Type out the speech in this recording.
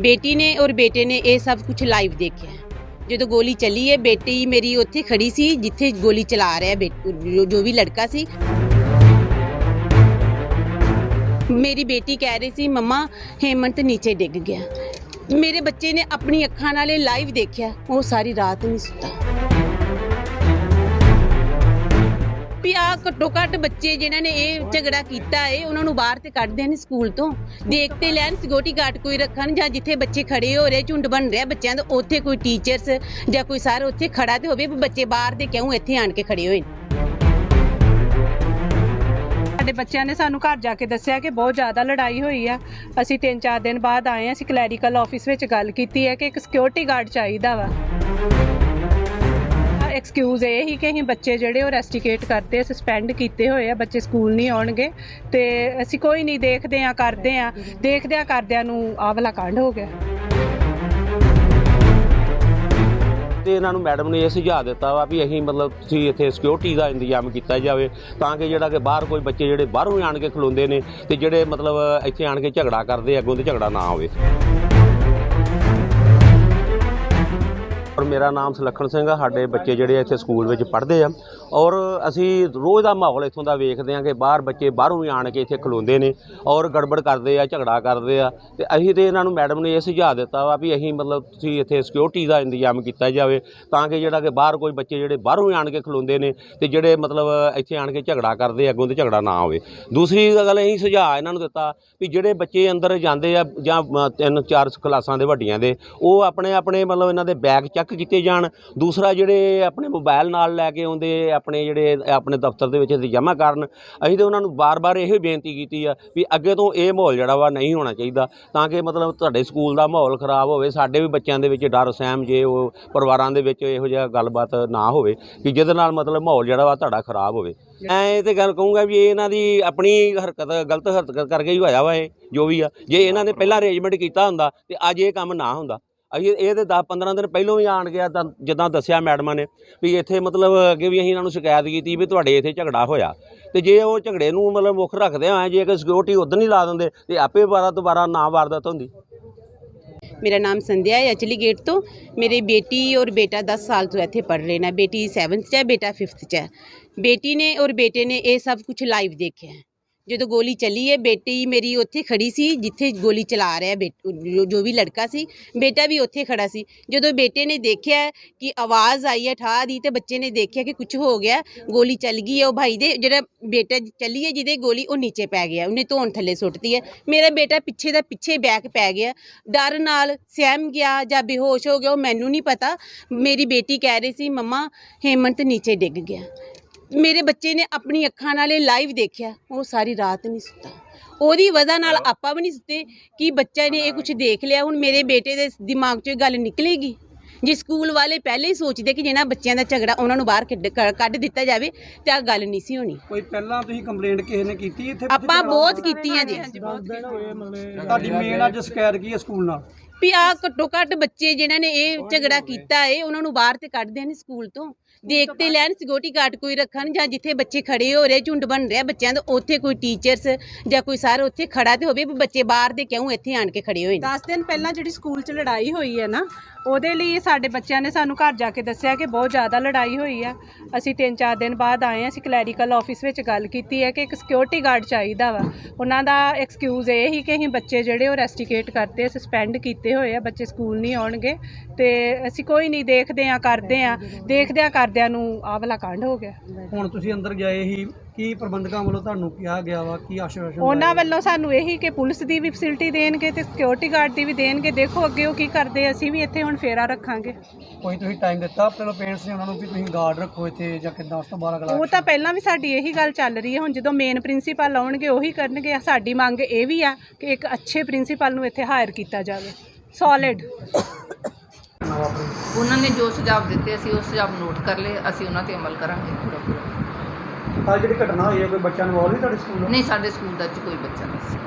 ਬੇਟੀ ਨੇ ਔਰ ਬੇਟੇ ਨੇ ਇਹ ਸਭ ਕੁਝ ਲਾਈਵ ਦੇਖਿਆ। ਜਦੋਂ ਗੋਲੀ ਚੱਲੀ ਹੈ, ਬੇਟੀ ਮੇਰੀ ਉੱਥੇ ਖੜੀ ਸੀ, ਜਿੱਥੇ ਗੋਲੀ ਚਲਾ ਰਿਹਾ ਬੇਟ- ਜੋ- ਜੋ ਵੀ ਲੜਕਾ ਸੀ। ਮੇਰੀ ਬੇਟੀ ਕਹਿ ਰਹੀ ਸੀ, ਮੰਮਾ, ਹੇਮੰਤ ਨੀਚੇ ਡਿੱਗ ਗਿਆ। ਮੇਰੇ ਬੱਚੇ ਨੇ ਆਪਣੀ ਅੱਖਾਂ ਨਾਲ ਇਹ ਲਾਈਵ ਦੇਖਿਆ, ਉਹ ਸਾਰੀ ਰਾਤ ਨਹੀਂ ਸੁੱਤਾ। ਵੀ ਆ ਘੱਟੋ ਘੱਟ ਬੱਚੇ ਜਿਨ੍ਹਾਂ ਨੇ ਇਹ ਝਗੜਾ ਕੀਤਾ ਏ, ਉਹਨਾਂ ਨੂੰ ਬਾਹਰ ਤੇ ਕੱਢ ਦੇਣ ਸਕੂਲ ਤੋਂ। ਦੇਖ ਤੇ ਲੈਣ ਸਿਕਿਉਰਿਟੀ ਗਾਰਡ ਕੋਈ ਰੱਖਣ, ਜਾਂ ਜਿੱਥੇ ਬੱਚੇ ਖੜੇ ਹੋ ਰਹੇ, ਝੁੰਡ ਬਣ ਰਿਹਾ ਬੱਚਿਆਂ ਦਾ, ਉੱਥੇ ਕੋਈ ਟੀਚਰਸ ਜਾਂ ਕੋਈ ਸਰ ਉੱਥੇ ਖੜਾ ਤੇ ਹੋਵੇ ਵੀ ਬੱਚੇ ਬਾਹਰ ਦੇ ਕਿਉਂ ਇੱਥੇ ਆਣ ਕੇ ਖੜੇ ਹੋਏ ਨੇ। ਸਾਡੇ ਬੱਚਿਆਂ ਨੇ ਸਾਨੂੰ ਘਰ ਜਾ ਕੇ ਦੱਸਿਆ ਕਿ ਬਹੁਤ ਜ਼ਿਆਦਾ ਲੜਾਈ ਹੋਈ ਆ। ਅਸੀਂ 3-4 ਦਿਨ ਬਾਅਦ ਆਏ ਹਾਂ, ਅਸੀਂ ਕਲੈਰੀਕਲ ਆਫਿਸ ਵਿੱਚ ਗੱਲ ਕੀਤੀ ਹੈ ਕਿ ਇੱਕ ਸਿਕਿਉਰਿਟੀ ਗਾਰਡ ਚਾਹੀਦਾ ਵਾ। ਐਕਸਕਿਊਜ਼ ਇਹ ਹੀ ਕਿ ਅਸੀਂ ਬੱਚੇ ਜਿਹੜੇ ਉਹ ਰੈਸਟੀਕੇਟ ਕਰਤੇ ਸਸਪੈਂਡ ਕੀਤੇ ਹੋਏ ਆ, ਬੱਚੇ ਸਕੂਲ ਨਹੀਂ ਆਉਣਗੇ। ਤੇ ਅਸੀਂ ਕੋਈ ਨਹੀਂ ਦੇਖਦੇ ਆ, ਕਰਦੇ ਆ। ਦੇਖਦਿਆਂ ਕਰਦਿਆਂ ਨੂੰ ਆਹ ਵਾਲਾ ਕਾਂਡ ਹੋ ਗਿਆ। ਤੇ ਇਹਨਾਂ ਨੂੰ ਮੈਡਮ ਨੇ ਇਹ ਸੁਝਾਅ ਦਿੱਤਾ ਵਾ ਵੀ ਅਸੀਂ ਮਤਲਬ ਤੁਸੀਂ ਇੱਥੇ ਸਿਕਿਉਰਿਟੀ ਦਾ ਇੰਤਜ਼ਾਮ ਕੀਤਾ ਜਾਵੇ, ਤਾਂ ਕਿ ਜਿਹੜਾ ਕਿ ਬਾਹਰ ਕੋਈ ਬੱਚੇ ਜਿਹੜੇ ਬਾਹਰੋਂ ਆਣ ਕੇ ਖਲੋਂਦੇ ਨੇ ਤੇ ਜਿਹੜੇ ਮਤਲਬ ਇੱਥੇ ਆਣ ਕੇ ਝਗੜਾ ਕਰਦੇ ਅੱਗੋਂ ਤੇ ਝਗੜਾ ਨਾ ਹੋਵੇ। ਔਰ ਮੇਰਾ ਨਾਮ ਸੁਲੱਖਣ ਸਿੰਘ ਆ, ਸਾਡੇ ਬੱਚੇ ਜਿਹੜੇ ਇੱਥੇ ਸਕੂਲ ਵਿੱਚ ਪੜ੍ਹਦੇ ਆ। ਔਰ ਅਸੀਂ ਰੋਜ਼ ਦਾ ਮਾਹੌਲ ਇੱਥੋਂ ਦਾ ਵੇਖਦੇ ਆ ਕਿ ਬਾਹਰ ਬੱਚੇ ਬਾਹਰੋਂ ਹੀ ਆਣ ਕੇ ਇੱਥੇ ਖਲੋਂਦੇ ਨੇ ਔਰ ਗੜਬੜ ਕਰਦੇ ਆ, ਝਗੜਾ ਕਰਦੇ ਆ। ਤੇ ਅਸੀਂ ਤੇ ਇਹਨਾਂ ਨੂੰ ਮੈਡਮ ਨੇ ਇਹ ਸੁਝਾਅ ਦਿੱਤਾ ਵਾ ਵੀ ਅਸੀਂ ਮਤਲਬ ਤੁਸੀਂ ਇੱਥੇ ਸਿਕਿਉਰਿਟੀ ਦਾ ਇੰਤਜ਼ਾਮ ਕੀਤਾ ਜਾਵੇ ਤਾਂ ਕਿ ਜਿਹੜਾ ਕਿ ਬਾਹਰ ਕੋਈ ਬੱਚੇ ਜਿਹੜੇ ਬਾਹਰੋਂ ਹੀ ਆਣ ਕੇ ਖਲੋਂਦੇ ਨੇ ਤੇ ਜਿਹੜੇ ਮਤਲਬ ਇੱਥੇ ਆਣ ਕੇ ਝਗੜਾ ਕਰਦੇ ਅੱਗੋਂ ਤੇ ਝਗੜਾ ਨਾ ਹੋਵੇ। ਦੂਸਰੀ ਗੱਲ ਅਸੀਂ ਸੁਝਾਅ ਇਹਨਾਂ ਨੂੰ ਦਿੱਤਾ ਵੀ ਜਿਹੜੇ ਬੱਚੇ ਅੰਦਰ ਜਾਂਦੇ ਆ ਜਾਂ ਤਿੰਨ ਚਾਰ ਕਲਾਸਾਂ ਦੇ ਵੱਡੀਆਂ ਦੇ, ਉਹ ਆਪਣੇ ਆਪਣੇ ਮਤਲਬ ਇਹਨਾਂ ਦੇ ਬੈਗ ਚੈੱਕ ਕੀਤੇ ਜਾਣ। ਦੂਸਰਾ ਜਿਹੜੇ ਆਪਣੇ ਮੋਬਾਈਲ ਨਾਲ ਲੈ ਕੇ ਆਉਂਦੇ ਆਪਣੇ ਜਿਹੜੇ, ਆਪਣੇ ਦਫ਼ਤਰ ਦੇ ਵਿੱਚ ਜਮ੍ਹਾਂ ਕਰਨ, ਅਸੀਂ ਤਾਂ ਉਹਨਾਂ ਨੂੰ ਬਾਰ-ਬਾਰ ਇਹੋ ਹੀ ਬੇਨਤੀ ਕੀਤੀ ਆ ਵੀ ਅੱਗੇ ਤੋਂ ਇਹ ਮਾਹੌਲ ਜਿਹੜਾ ਵਾ ਨਹੀਂ ਹੋਣਾ ਚਾਹੀਦਾ, ਤਾਂ ਕਿ ਮਤਲਬ ਤੁਹਾਡੇ ਸਕੂਲ ਦਾ ਮਾਹੌਲ ਖਰਾਬ ਹੋਵੇ, ਸਾਡੇ ਵੀ ਬੱਚਿਆਂ ਦੇ ਵਿੱਚ ਡਰ, ਸਹਿਮ ਜੇ ਉਹ ਪਰਿਵਾਰਾਂ ਦੇ ਵਿੱਚ ਇਹੋ ਜਿਹਾ ਗੱਲਬਾਤ ਨਾ ਹੋਵੇ ਕਿ ਜਿਹਦੇ ਨਾਲ ਮਤਲਬ ਮਾਹੌਲ ਜਿਹੜਾ ਵਾ ਤੁਹਾਡਾ ਖਰਾਬ ਹੋਵੇ। ਮੈਂ ਇਹ ਤੇ ਗੱਲ ਕਹੂੰਗਾ ਵੀ ਇਹ ਇਹਨਾਂ ਦੀ ਆਪਣੀ ਹਰਕਤ, ਗਲਤ ਹਰਕਤ ਕਰਕੇ ਹੀ ਹੋਇਆ ਵਾ ਇਹ, ਜੋ ਵੀ ਆ। ਜੇ ਇਹਨਾਂ ਨੇ ਪਹਿਲਾਂ ਅਰੇਂਜਮੈਂਟ ਕੀਤਾ ਹੁੰਦਾ ਤੇ ਅੱਜ ਇਹ ਕੰਮ ਨਾ ਹੁੰਦਾ। ਅਸੀਂ ਇਹ ਤੇ 10 15 ਦਿਨ ਪਹਿਲਾਂ ਵੀ ਆਣ ਗਿਆ ਤਾਂ ਜਿੱਦਾਂ ਦੱਸਿਆ ਮੈਡਮਾਂ ਨੇ ਵੀ ਇੱਥੇ ਮਤਲਬ ਅੱਗੇ ਵੀ ਅਸੀਂ ਇਹਨਾਂ ਨੂੰ ਸ਼ਿਕਾਇਤ ਕੀਤੀ ਵੀ ਤੁਹਾਡੇ ਇੱਥੇ ਝਗੜਾ ਹੋਇਆ। ਤੇ ਜੇ ਉਹ ਝਗੜੇ ਨੂੰ ਮਤਲਬ ਮੁੱਖ ਰੱਖਦੇ ਹੋਏ ਜੇ ਕਿ ਸਿਕਿਉਰਿਟੀ ਉਦੋਂ ਨਹੀਂ ਲਾ ਦਿੰਦੇ, ਤੇ ਆਪੇ ਵਾਰਾ ਦੁਬਾਰਾ ਨਾ ਵਾਰਦਾਤ ਹੁੰਦੀ। ਮੇਰਾ ਨਾਮ ਸੰਧਿਆ ਹੈ ਅਚਲੀ ਗੇਟ ਤੋਂ। ਮੇਰੀ ਬੇਟੀ ਔਰ ਬੇਟਾ 10 ਸਾਲ ਤੋਂ ਇੱਥੇ ਪੜ੍ਹ ਰਹੇ ਨੇ। ਬੇਟੀ 7th 'ਚ ਹੈ, ਬੇਟਾ 5th 'ਚ ਹੈ। ਬੇਟੀ ਨੇ ਔਰ ਬੇਟੇ ਨੇ ਇਹ ਸਭ ਕੁਝ ਲਾਈਵ ਦੇਖਿਆ ਹੈ। ਜਦੋਂ ਗੋਲੀ ਚੱਲੀ ਹੈ, ਬੇਟੀ ਮੇਰੀ ਉੱਥੇ ਖੜੀ ਸੀ, ਜਿੱਥੇ ਗੋਲੀ ਚਲਾ ਰਿਹਾ ਬੇਟ- ਜੋ- ਵੀ ਲੜਕਾ ਸੀ, ਬੇਟਾ ਵੀ ਉੱਥੇ ਖੜਾ ਸੀ। ਜਦੋਂ ਬੇਟੇ ਨੇ ਦੇਖਿਆ ਕਿ ਆਵਾਜ਼ ਆਈ ਹੈ ਠਾ ਦੀ ਤੇ ਬੱਚੇ ਨੇ ਦੇਖਿਆ ਕਿ ਕੁਝ ਹੋ ਗਿਆ, ਗੋਲੀ ਚੱਲ ਗਈ ਹੈ, ਉਹ ਭਾਈ ਦੇ ਜਿਹੜਾ ਬੇਟਾ ਚੱਲੀ ਹੈ, ਜਿਹਦੇ ਗੋਲੀ ਉਹ ਨੀਚੇ ਪੈ ਗਿਆ, ਉਹਨੇ ਧੌਣ ਥੱਲੇ ਸੁੱਟਤੀ ਹੈ। ਮੇਰਾ ਬੇਟਾ ਪਿੱਛੇ ਦਾ ਪਿੱਛੇ ਬੈਕ ਪੈ ਗਿਆ। ਡਰ ਨਾਲ ਸਹਿਮ ਗਿਆ ਜਾਂ ਬੇਹੋਸ਼ ਹੋ ਗਿਆ, ਉਹ ਮੈਨੂੰ ਨਹੀਂ ਪਤਾ। ਮੇਰੀ ਬੇਟੀ ਕਹਿ ਰਹੀ ਸੀ, ਮੰਮਾ, ਹੇਮੰਤ ਨੀਚੇ ਡਿੱਗ ਗਿਆ। ਮੇਰੇ ਬੱਚੇ ਨੇ ਆਪਣੀ ਅੱਖਾਂ ਨਾਲ ਇਹ ਲਾਈਵ ਦੇਖਿਆ ਉਹ ਸਾਰੀ ਰਾਤ ਨਹੀਂ ਸੁੱਤਾ। ਉਹਦੀ ਵਜ੍ਹਾ ਨਾਲ ਆਪਾਂ ਵੀ ਨਹੀਂ ਸੁੱਤੇ ਕਿ ਬੱਚਾ ਨੇ ਇਹ ਕੁਝ ਦੇਖ ਲਿਆ ਹੁਣ ਮੇਰੇ ਬੇਟੇ ਦੇ ਦਿਮਾਗ 'ਚੋਂ ਇਹ ਗੱਲ ਨਿਕਲੇਗੀ। ਜੇ ਸਕੂਲ ਵਾਲੇ ਪਹਿਲੇ ਹੀ ਸੋਚਦੇ ਕਿ ਜਿਹਨਾਂ ਬੱਚਿਆਂ ਦਾ ਝਗੜਾ ਉਹਨਾਂ ਨੂੰ ਬਾਹਰ ਕੱਢ ਕ- ਕੱਢ ਦਿੱਤਾ ਜਾਵੇ ਤੇ ਆ ਗੱਲ ਨਹੀਂ ਸੀ ਹੋਣੀ। ਕੋਈ ਪਹਿਲਾਂ ਤੁਸੀਂ ਕੰਪਲੇਂਟ ਕਿਸੇ ਨੇ ਕੀਤੀ ਇੱਥੇ? ਆਪਾਂ ਬਹੁਤ ਕੀਤੀਆਂ ਜੀ। ਤੁਹਾਡੀ ਮੇਨ ਅੱਜ ਸ਼ਿਕਾਇਤ ਕੀ ਹੈ ਸਕੂਲ ਨਾਲ? ਵੀ ਆ ਘੱਟੋ ਘੱਟ ਬੱਚੇ ਜਿਨ੍ਹਾਂ ਨੇ ਇਹ ਝਗੜਾ ਕੀਤਾ ਏ ਉਹਨਾਂ ਨੂੰ ਬਾਹਰ ਤੇ ਕੱਢ ਦੇਣ ਸਕੂਲ ਤੋਂ। ਦੇਖ ਤੇ ਲੈਣ ਸਿਕਿਉਰਿਟੀ ਗਾਰਡ ਕੋਈ ਰੱਖਣ ਜਾਂ ਜਿੱਥੇ ਬੱਚੇ ਖੜੇ ਹੋ ਰਹੇ ਝੁੰਡ ਬਣ ਰਿਹਾ ਬੱਚਿਆਂ ਦਾ ਉੱਥੇ ਕੋਈ ਟੀਚਰਸ ਜਾਂ ਕੋਈ ਸਰ ਉੱਥੇ ਖੜਾ ਤੇ ਹੋਵੇ ਵੀ ਬੱਚੇ ਬਾਹਰ ਦੇ ਕਿਉਂ ਇੱਥੇ ਆਣ ਕੇ ਖੜੇ ਹੋਏ ਨੇ? 10 ਦਿਨ ਪਹਿਲਾਂ ਜਿਹੜੀ ਸਕੂਲ 'ਚ ਲੜਾਈ ਹੋਈ ਹੈ ਨਾ ਉਹਦੇ ਲਈ ਸਾਡੇ ਬੱਚਿਆਂ ਨੇ ਸਾਨੂੰ ਘਰ ਜਾ ਕੇ ਦੱਸਿਆ ਕਿ ਬਹੁਤ ਜ਼ਿਆਦਾ ਲੜਾਈ ਹੋਈ ਆ ਅਸੀਂ 3-4 ਦਿਨ ਬਾਅਦ ਆਏ ਹਾਂ ਅਸੀਂ ਕਲੈਰੀਕਲ ਆਫਿਸ ਵਿੱਚ ਗੱਲ ਕੀਤੀ ਹੈ ਕਿ ਇੱਕ ਸਿਕਿਉਰਿਟੀ ਗਾਰਡ ਚਾਹੀਦਾ ਵਾ। ਉਹਨਾਂ ਦਾ ਐਕਸਕਿਊਜ਼ ਇਹ ਹੀ ਕਿ ਅਸੀਂ ਬੱਚੇ ਜਿਹੜੇ ਉਹ ਰੈਸਟੀਕੇਟ ਕਰਤੇ ਸਸਪੈਂਡ ਕੀਤੇ ਹੋਏ ਆ ਬੱਚੇ ਸਕੂਲ ਨਹੀਂ ਆਉਣਗੇ। ਤੇ ਅਸੀਂ ਕੋਈ ਨਹੀਂ ਦੇਖਦੇ ਆ ਕਰਦੇ ਆ। ਦੇਖਦਿਆਂ ਕਰਦਿਆਂ ਨੂੰ ਆਹ ਵਾਲਾ ਕਾਂਡ ਹੋ ਗਿਆ। ਹੁਣ ਤੁਸੀਂ ਅੰਦਰ ਗਏ ਹੀ ਕੀ ਪ੍ਰਬੰਧਕਾਂ ਵੱਲੋਂ ਤੁਹਾਨੂੰ ਕਿਹਾ ਗਿਆ ਵਾ? ਕੀ ਆਸ਼ਵਾਸਨ ਉਹਨਾਂ ਵੱਲੋਂ ਸਾਨੂੰ ਇਹੀ ਕਿ ਪੁਲਿਸ ਦੀ ਵੀ ਫੈਸਿਲਿਟੀ ਦੇਣਗੇ ਤੇ ਸਿਕਿਉਰਿਟੀ ਗਾਰਡ ਦੀ ਵੀ ਦੇਣਗੇ। ਦੇਖੋ ਅੱਗੇ ਉਹ ਕੀ ਕਰਦੇ ਅਸੀਂ ਵੀ ਇੱਥੇ ਹੁਣ ਫੇਰਾ ਰੱਖਾਂਗੇ। ਕੋਈ ਤੁਸੀਂ ਟਾਈਮ ਦਿੱਤਾ ਆਪਣੇ ਪੇਰੈਂਟਸ ਨੇ ਉਹਨਾਂ ਨੂੰ ਵੀ ਤੁਸੀਂ ਗਾਰਡ ਰੱਖੋ ਇੱਥੇ ਜਾਂ ਕਿੱਦਾਂ ਉਸ ਤੋਂ 12 ਕਲਾਸ ਉਹ ਤਾਂ ਪਹਿਲਾਂ ਵੀ ਸਾਡੀ ਇਹੀ ਗੱਲ ਚੱਲ ਰਹੀ ਹੈ। ਹੁਣ ਜਦੋਂ ਮੇਨ ਪ੍ਰਿੰਸੀਪਲ ਆਉਣਗੇ ਉਹੀ ਕਰਨਗੇ। ਸਾਡੀ ਮੰਗ ਇਹ ਵੀ ਆ ਕਿ ਇੱਕ ਅੱਛੇ ਪ੍ਰਿੰਸੀਪਲ ਨੂੰ ਇੱਥੇ ਹਾਇਰ ਕੀਤਾ ਜਾਵੇ। ਸੋਲਿਡ ਉਹਨਾਂ ਨੇ ਜੋ ਸੁਝਾਅ ਦਿੱਤੇ ਅਸੀਂ ਉਸ ਸੁਝਾਅ ਨੂੰ ਨੋਟ ਕਰ ਲਏ ਅਸੀਂ ਉਹਨਾਂ ਤੇ ਅਮਲ ਕਰਾਂਗੇ ਪੂਰਾ ਪੂਰਾ। ਆ ਜਿਹੜੀ ਘਟਨਾ ਹੋਈ ਹੈ ਕੋਈ ਬੱਚਾ ਇਨਵੋਲਵ ਨਹੀਂ ਤੁਹਾਡੇ ਸਕੂਲ ਨਹੀਂ ਸਾਡੇ ਸਕੂਲ ਦਾ ਚ ਕੋਈ ਬੱਚਾ ਨਹੀਂ ਸੀ।